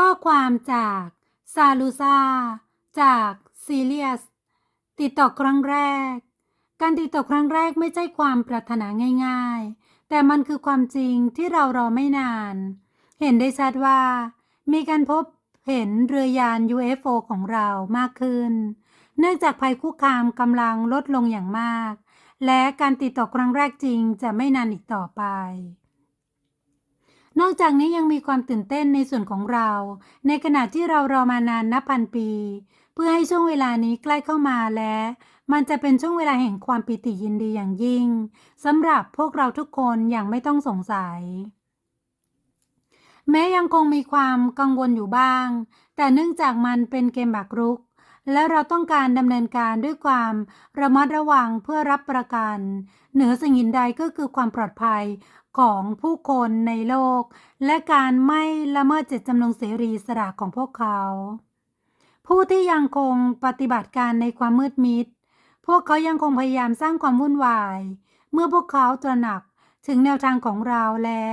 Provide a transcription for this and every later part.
ข้อความจากซาลูซาจากซีเรียสติดต่อครั้งแรก การติดต่อครั้งแรกไม่ใช่ความปรารถนาง่าย ๆ แต่มันคือความจริงที่เรารอไม่นาน เห็นได้ชัดว่า มีการพบเห็นเรือยาน UFO ของเรามากขึ้น เนื่องจากภัยคุกคามกำลังลดลงอย่างมาก และการติดต่อครั้งแรกจริงจะไม่นานอีกต่อไป นอกจากนี้ยังมีความตื่นเต้นในส่วนของเรา ในขณะที่เรารอมานานนับพันปี เพื่อให้ช่วงเวลานี้ใกล้เข้ามาและมันจะเป็นช่วงเวลาแห่งความปิติยินดีอย่างยิ่งสำหรับพวกเราทุกคนอย่างไม่ต้องสงสัย แม้ยังคงมีความกังวลอยู่บ้าง แต่เนื่องจากมันเป็นเกมบักรุก และเราต้องการดำเนินการด้วยความระมัดระวังเพื่อรับประกัน เหนือสิ่งอื่นใดก็คือความปลอดภัย ของผู้คนในโลก และการไม่ละเมิดเจตจำนงเสรีสระของพวกเขา ผู้ที่ยังคงปฏิบัติการในความมืดมิด พวกเขายังคงพยายามสร้างความวุ่นวาย เมื่อพวกเขาตระหนักถึงแนวทางของเราและ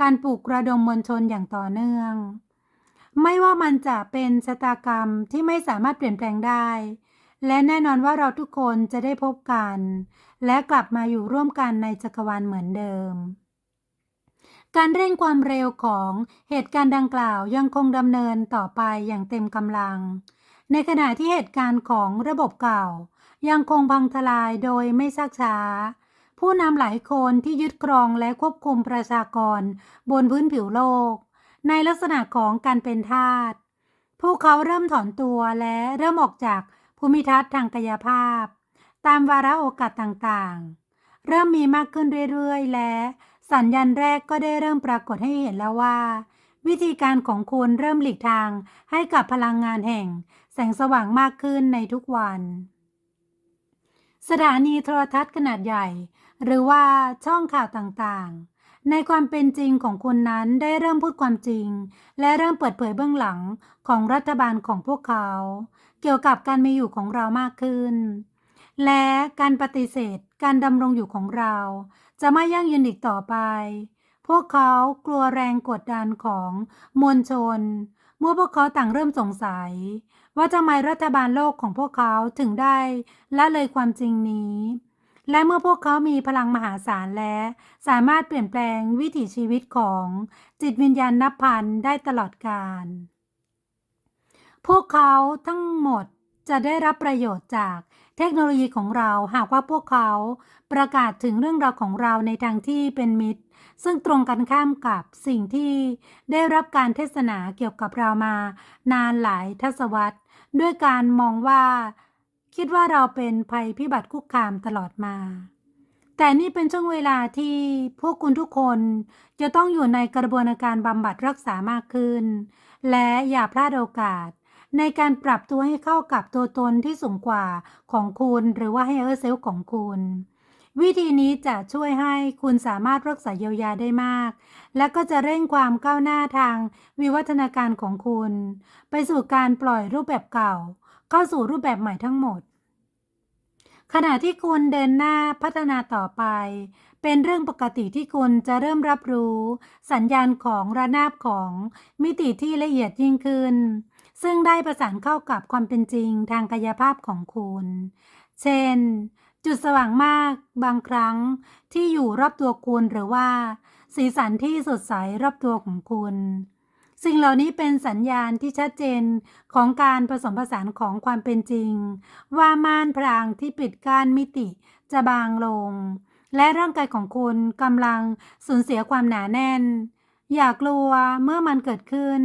การปลุกระดมมวลชนอย่างต่อเนื่อง ไม่ว่ามันจะเป็นชะตากรรมที่ไม่สามารถเปลี่ยนแปลงได้ และแน่นอนว่าเราทุกคนจะได้พบกัน และกลับมาอยู่ร่วมกันในจักรวาลเหมือนเดิม การเร่งความเร็วของเหตุการณ์ดังกล่าวยังคงดำเนินต่อไปอย่างเต็มกำลัง ในขณะที่เหตุการณ์ของระบบเก่า ยังคงพังทลายโดยไม่ชักช้า ผู้นำหลายคนที่ยึดครองและควบคุมประชากร บนพื้นผิวโลก ในลักษณะของการเป็นทาสพวกเขาเริ่มถอนตัวและเริ่มออกจากภูมิทัศน์ทางกายภาพ ตามวาระโอกาสต่างๆ เริ่มมีมากขึ้นเรื่อยๆ และ สัญญาณแรกก็ได้เริ่มปรากฏให้เห็นแล้วว่า วิธีการของคุณเริ่มหลีกทางให้กับพลังงานแห่ง แสงสว่างมากขึ้นในทุกวัน สถานีโทรทัศน์ขนาดใหญ่ หรือว่าช่องข่าวต่างๆ ในความเป็นจริงของคุณนั้นได้เริ่มพูดความจริง และเริ่มเปิดเผยเบื้องหลังของรัฐบาลของพวกเขา เกี่ยวกับการมีอยู่ของเรามากขึ้นและการปฏิเสธการดำรงอยู่ของเรา จะไม่ยั่งยืนอีกต่อไป พวกเขากลัวแรงกดดันของมวลชน เมื่อพวกเขาต่างเริ่มสงสัย ว่าทำไมรัฐบาลโลกของพวกเขาถึงได้ละเลยความจริงนี้ และเมื่อพวกเขามีพลังมหาศาลและสามารถเปลี่ยนแปลงวิถีชีวิตของจิตวิญญาณนับพันได้ตลอดกาลพวกเขาทั้งหมดจะได้รับประโยชน์จาก เทคโนโลยีของเราหากว่าพวกเขาประกาศถึงเรื่องราวของเราในทางที่เป็นมิตร ซึ่งตรงกันข้ามกับสิ่งที่ได้รับการเทศนาเกี่ยวกับเรามานานหลายทศวรรษ ด้วยการมองว่า คิดว่าเราเป็นภัยพิบัติคุกคามตลอดมา แต่นี่เป็นช่วงเวลาที่พวกคุณทุกคนจะต้องอยู่ในกระบวนการบำบัดรักษามากขึ้น และอย่าพลาดโอกาส ในการปรับตัวให้เข้ากับตัวตนที่สูงกว่าของคุณ หรือว่าให้เออร์เซลของคุณ วิธีนี้จะช่วยให้คุณสามารถรักษาเยียวยาได้มาก และก็จะเร่งความก้าวหน้าทางวิวัฒนาการของคุณ ไปสู่การปล่อยรูปแบบเก่า เข้าสู่รูปแบบใหม่ทั้งหมดขณะที่คุณเดินหน้าพัฒนาต่อไป เป็นเรื่องปกติที่คุณจะเริ่มรับรู้ สัญญาณของระนาบของมิติที่ละเอียดยิ่งขึ้น ซึ่งได้ประสานเข้ากับความเป็นจริงทางกายภาพของคุณ เช่น จุดสว่างมากบางครั้งที่อยู่รอบตัวคุณหรือว่า สีสันที่สดใสรอบตัวของคุณสิ่งเหล่านี้เป็นสัญญาณที่ชัดเจนของการผสมผสานของความเป็นจริง ว่าม่านพรางที่ปิดกั้นมิติจะบางลง และร่างกายของคุณกำลังสูญเสียความหนาแน่น อย่ากลัวเมื่อมันเกิดขึ้น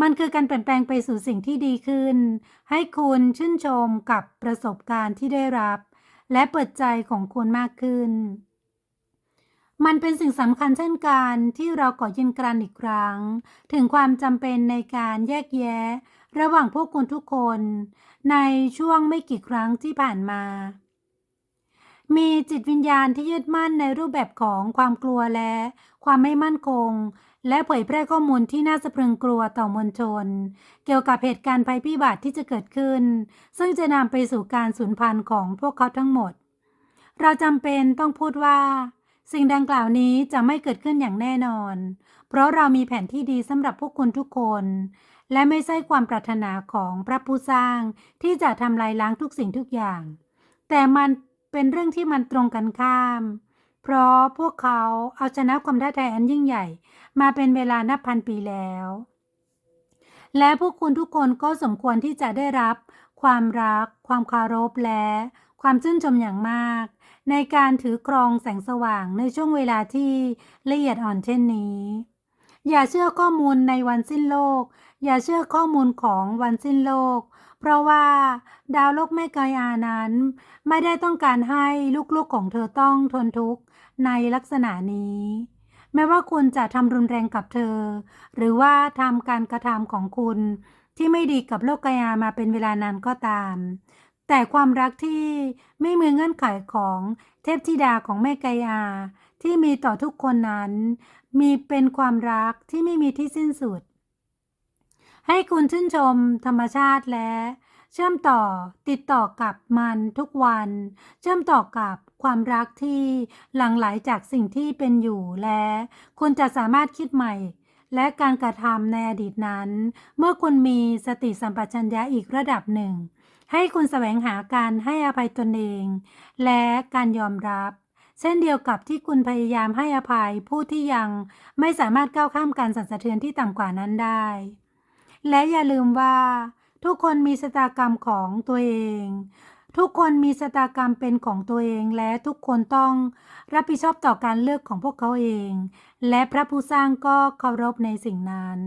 มันคือการเปลี่ยนแปลงไปสู่สิ่งที่ดีขึ้น ให้คุณชื่นชมกับประสบการณ์ที่ได้รับ และเปิดใจของคุณมากขึ้น มันเป็นสิ่งสำคัญเช่นกันที่เราขอยืนกรันอีกครั้ง ถึงความจำเป็นในการแยกแยะ ระหว่างพวกคุณทุกคน ในช่วงไม่กี่ครั้งที่ผ่านมามีจิตวิญญาณที่ยึดมั่นในรูปแบบของความกลัวและความไม่มั่นคง และเผยแพร่ข้อมูลที่น่าสะพรึงกลัวต่อมวลชน เกี่ยวกับเหตุการณ์ภัยพิบัติที่จะเกิดขึ้น ซึ่งจะนำไปสู่การสูญพันธุ์ของพวกเขาทั้งหมด เราจำเป็นต้องพูดว่า สิ่งดังกล่าวนี้จะไม่เกิดขึ้นอย่างแน่นอน เพราะเรามีแผนที่ดีสำหรับพวกคุณทุกคน และไม่ใช่ความปรารถนาของพระผู้สร้างที่จะทำลายล้างทุกสิ่งทุกอย่าง แต่มันเป็นเรื่องที่มันตรงกันข้าม เพราะพวกเขาเอาชนะความท้าทายอันยิ่งใหญ่ มาเป็นเวลานับพันปีแล้ว และพวกคุณทุกคนก็สมควรที่จะได้รับ ความรัก ความคารพและ ความชื่นชมอย่างมาก ในการถือครองแสงสว่างในช่วงเวลาที่ละเอียดอ่อนเช่นนี้ อย่าเชื่อข้อมูลในวันสิ้นโลก อย่าเชื่อข้อมูลของวันสิ้นโลกเพราะว่าดาวโลกแม่กายอานั้น ไม่ได้ต้องการให้ลูกๆของเธอต้องทนทุกข์ ในลักษณะนี้ แม้ว่าคุณจะทำรุนแรงกับเธอ หรือว่าทำการกระทำของคุณ ที่ไม่ดีกับโลกกายามาเป็นเวลานานก็ตาม แต่ความรักที่ไม่มีเงื่อนไขของเทพธิดาของแม่กายา ที่มีต่อทุกคนนั้น มีเป็นความรักที่ไม่มีที่สิ้นสุด ให้คุณชื่นชมธรรมชาติและ เชื่อมต่อติดต่อกับมันทุกวัน เชื่อมต่อกับความรักที่หลั่งไหลจากสิ่งที่เป็นอยู่และ คุณจะสามารถคิดใหม่ และการกระทำในอดีตนั้น เมื่อคุณมีสติสัมปชัญญะอีกระดับหนึ่ง ให้คุณแสวงหาการให้อภัยตนเอง และการยอมรับ เช่นเดียวกับที่คุณพยายามให้อภัยผู้ที่ยังไม่สามารถก้าวข้ามการสั่นสะเทือนที่ต่ำกว่านั้นได้ และอย่าลืมว่า ทุกคนมีชะตากรรมของตัวเอง ทุกคนมีชะตากรรมเป็นของตัวเองและทุกคนต้องรับผิดชอบต่อการเลือกของพวกเขาเอง และพระผู้สร้างก็เคารพในสิ่งนั้น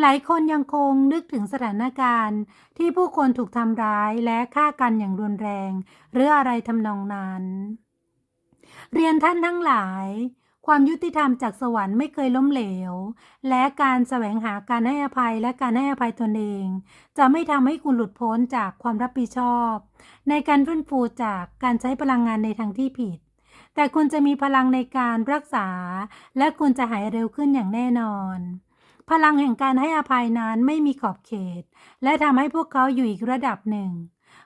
หลายคนยังคงนึกถึงสถานการณ์ที่ผู้คนถูกทำร้ายและฆ่ากันอย่างรุนแรง หรืออะไรทำนองนั้น เรียนท่านทั้งหลาย ความยุติธรรมจากสวรรค์ไม่เคยล้มเหลว และการแสวงหาการให้อภัยและการให้อภัยตนเอง จะไม่ทำให้คุณหลุดพ้นจากความรับผิดชอบ ในการฟื้นฟูจากการใช้พลังงานในทางที่ผิด แต่คุณจะมีพลังในการรักษา และคุณจะหายเร็วขึ้นอย่างแน่นอน พลังแห่งการให้อภัยนั้นไม่มีขอบเขต และทำให้พวกเขาอยู่อีกระดับหนึ่ง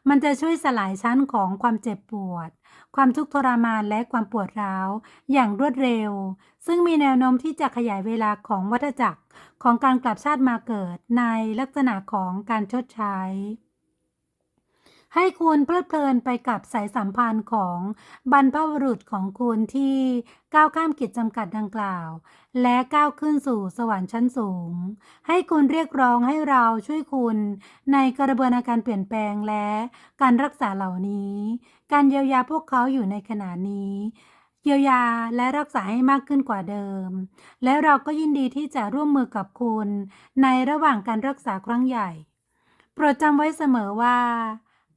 มันจะช่วยสลายชั้นของความเจ็บปวด ความทุกข์ทรมานและความปวดร้าว อย่างรวดเร็ว ซึ่งมีแนวโน้มที่จะขยายเวลาของวัฏจักรของการกลับชาติมาเกิดในลักษณะของการชดใช้ ให้คุณเพลิดเพลินไปกับสายสัมพันธ์ของบรรพบุรุษของคุณที่ก้าวข้ามขีดจำกัดดังกล่าว และก้าวขึ้นสู่สวรรค์ชั้นสูง ให้คุณเรียกร้องให้เราช่วยคุณในกระบวนการเปลี่ยนแปลงและการรักษาเหล่านี้ การเยียวยาพวกเขาอยู่ในขณะนี้เยียวยาและรักษาให้มากขึ้นกว่าเดิม และเราก็ยินดีที่จะร่วมมือกับคุณ ในระหว่างการรักษาครั้งใหญ่ โปรดจำไว้เสมอว่า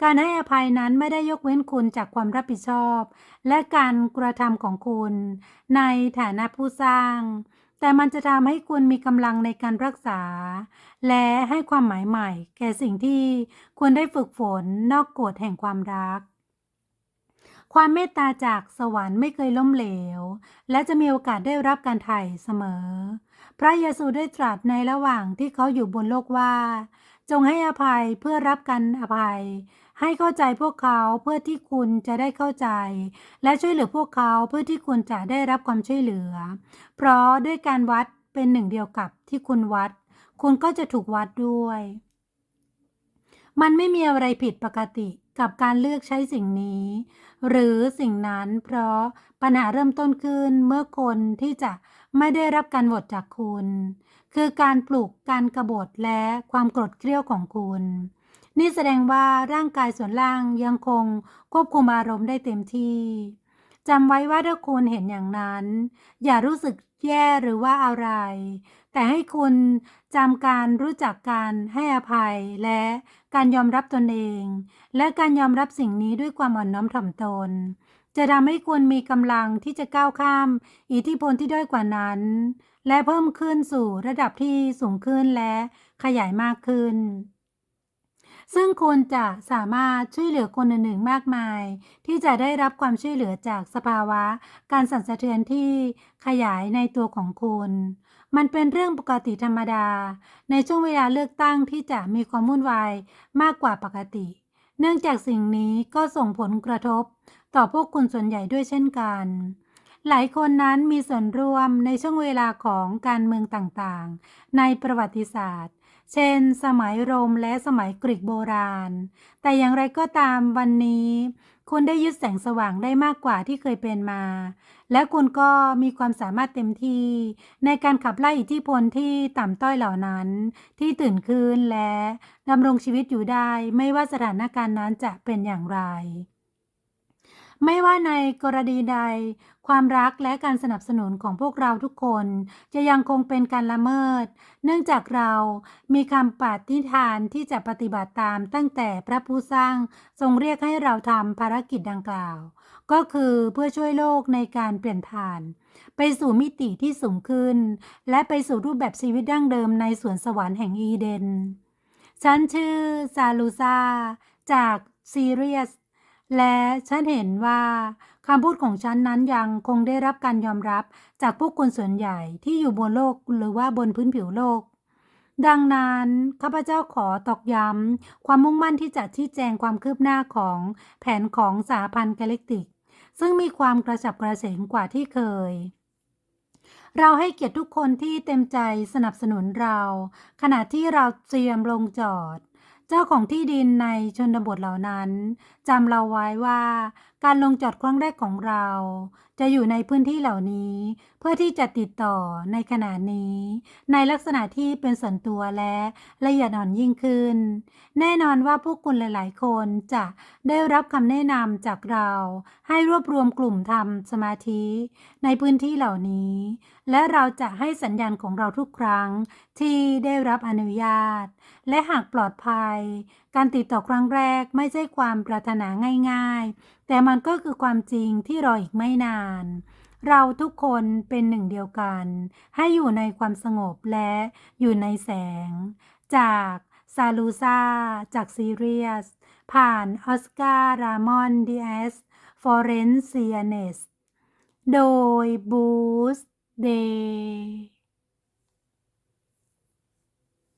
การให้อภัยนั้นไม่ได้ยกเว้นคุณจากความรับผิดชอบ และการกระทำของคุณ ในฐานะผู้สร้าง แต่มันจะทำให้คุณมีกำลังในการรักษา และให้ความหมายใหม่ แก่สิ่งที่คุณได้ฝึกฝนนอกกฎแห่งความรัก ความเมตตาจากสวรรค์ไม่เคยล้มเหลว และจะมีโอกาสได้รับการไถ่เสมอ พระเยซูได้ตรัสในระหว่างที่เขาอยู่บนโลกว่า จงให้อภัยเพื่อรับการอภัย ให้เข้าใจพวกเขาเพื่อที่คุณจะได้เข้าใจ และช่วยเหลือพวกเขาเพื่อที่คุณจะได้รับความช่วยเหลือ เพราะด้วยการวัดเป็นหนึ่งเดียวกับที่คุณวัด คุณก็จะถูกวัดด้วย มันไม่มีอะไรผิดปกติกับการเลือกใช้สิ่งนี้ หรือสิ่งนั้นเพราะปัญหาเริ่มต้นขึ้นเมื่อคนที่จะไม่ได้รับการโหวตจากคุณ คือการปลูกการกรบฏและความโกรธเกรี้ยวของคุณ นี่แสดงว่าร่างกายส่วนล่างยังคงควบคุมอารมณ์ได้เต็มที่จำไว้ว่าถ้าคุณเห็นอย่างนั้น อย่ารู้สึกแย่หรือว่าอะไร แต่ให้คุณจำการรู้จักการให้อภัยและการยอมรับตนเอง และการยอมรับสิ่งนี้ด้วยความอ่อนน้อมถ่อมตน จะทำให้คุณมีกำลังที่จะก้าวข้าม อิทธิพลที่ด้อยกว่านั้น และเพิ่มขึ้นสู่ระดับที่สูงขึ้นและขยายมากขึ้น ซึ่งคุณจะสามารถช่วยเหลือคนอื่นๆมากมาย ที่จะได้รับความช่วยเหลือจากสภาวะ การสั่นสะเทือนที่ขยายในตัวของคุณ มันเป็นเรื่องปกติธรรมดา ในช่วงเวลาเลือกตั้งที่จะมีความวุ่นวายมากกว่าปกติ เนื่องจากสิ่งนี้ก็ส่งผลกระทบ ต่อพวกคุณส่วนใหญ่ด้วยเช่นกันหลายคนนั้นมีส่วนร่วมในช่วงเวลาของการเมืองต่างๆ ในประวัติศาสตร์ เช่น สมัยโรมและสมัยกรีกโบราณ แต่อย่างไรก็ตามวันนี้ คุณได้ยึดแสงสว่างได้มากกว่าที่เคยเป็นมา และคุณก็มีความสามารถเต็มที่ ในการขับไล่อิทธิพลที่ต่ำต้อยเหล่านั้น ที่ตื่นขึ้นและดำรงชีวิตอยู่ได้ ไม่ว่าสถานการณ์นั้นจะเป็นอย่างไร ไม่ว่าในกรณีใด ความรักและการสนับสนุนของพวกเราทุกคน จะยังคงเป็นการละเมิด เนื่องจากเรามีคำปฏิฐานที่จะปฏิบัติตามตั้งแต่พระผู้สร้างทรงเรียกให้เราทำภารกิจดังกล่าว ก็คือเพื่อช่วยโลกในการเปลี่ยนผ่าน ไปสู่มิติที่สูงขึ้น และไปสู่รูปแบบชีวิตดั้งเดิมในสวนสวรรค์แห่งอีเดน ฉันชื่อซาลูซาจากซีเรียส และฉันเห็นว่าคำพูดของฉันนั้นยังคงได้รับการยอมรับจากผู้คนส่วนใหญ่ที่อยู่บนโลกหรือว่าบนพื้นผิวโลก ดังนั้นข้าพเจ้าขอตอกย้ำความมุ่งมั่นที่จะชี้แจงความคืบหน้าของแผนของสหพันธ์กาแล็กติก ซึ่งมีความกระฉับกระเฉงกว่าที่เคยเราให้เกียรติทุกคนที่เต็มใจสนับสนุนเรา ขณะที่เราเตรียมลงจอด เจ้าของที่ดินในชนบทเหล่านั้นจำเราไว้ว่า การลงจอดครั้งแรกของเรา จะอยู่ในพื้นที่เหล่านี้ เพื่อที่จะติดต่อในขณะนี้ ในลักษณะที่เป็นส่วนตัวและละเอียดอ่อนยิ่งขึ้น แน่นอนว่าพวกคุณหลาย ๆ คนจะได้รับคำแนะนำจากเรา ให้รวบรวมกลุ่มทำสมาธิ ในพื้นที่เหล่านี้ และเราจะให้สัญญาณของเราทุกครั้งที่ได้รับอนุญาต และหากปลอดภัย การติดต่อครั้งแรกไม่ใช่ความปรารถนาง่าย ๆ แต่มันก็คือความจริงที่รออีกไม่นานาน เราทุกคนเป็นหนึ่งเดียวกัน ให้อยู่ในความสงบและอยู่ในแสง จากซาลูซาจากซีเรียส ผ่านออสการ์รามอนดีเอสฟอเรนเซียเนส โดยบูสเดย์